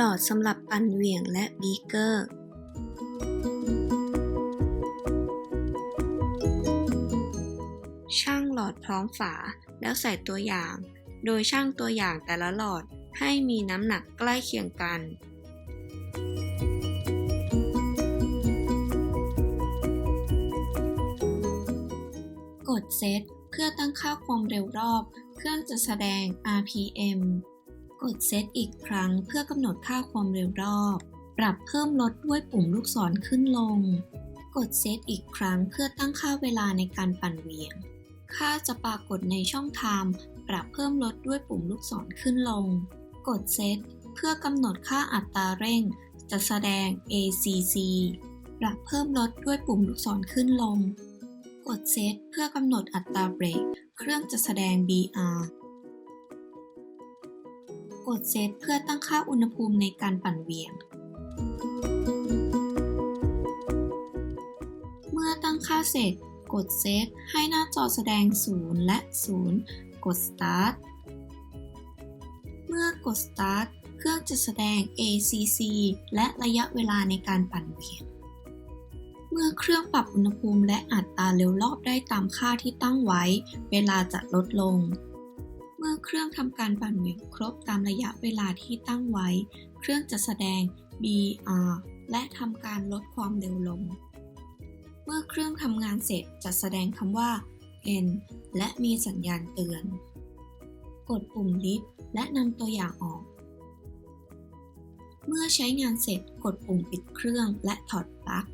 หลอดสำหรับปั่นเหวี่ยงและบีเกอร์ช่างหลอดพร้อมฝาแล้วใส่ตัวอย่าง โดยช่างตัวอย่างแต่ละหลอดให้มีน้ำหนักใกล้เคียงกัน กดเซตเพื่อตั้งค่าความเร็วรอบ เครื่องจะแสดง RPM กดเซตอีกครั้งเพื่อกำหนดค่าความเร็วรอบ ปรับเพิ่มลดด้วยปุ่มลูกศรขึ้นลง กดเซตอีกครั้งเพื่อตั้งค่าเวลาในการปั่นเหวี่ยง ค่าจะปรากฏในช่องไทม์ปรับเพิ่มลดด้วยปุ่มลูกศรขึ้นลง กดเซตเพื่อกำหนดค่าอัตราเร่ง จะแสดง ACC ปรับเพิ่มลดด้วยปุ่มลูกศรขึ้นลง กดเซตเพื่อกำหนดอัตราเบรก เครื่องจะแสดง BR กดเซตเพื่อตั้งค่าอุณหภูมิในการปั่นเวียง เมื่อตั้งค่าเสร็จ กดเซตให้หน้าจอแสดง 0 และ 0 กด Start เมื่อกด Start เครื่องจะแสดง ACC และระยะเวลาในการปั่นเวียงเมื่อเครื่องปรับอุณหภูมิและอัตราเร็วรอบได้ตามค่าที่ตั้งไว้ เวลาจะลดลง เมื่อเครื่องทำการปั่นเหวี่ยงครบตามระยะเวลาที่ตั้งไว้ เครื่องจะแสดง BR และทำการลดความเร็วลง เมื่อเครื่องทำงานเสร็จจะแสดงคำว่า N และมีสัญญาณเตือน กดปุ่มลิฟต์และนำตัวอย่างออก เมื่อใช้งานเสร็จกดปุ่มปิดเครื่องและถอดปลั๊ก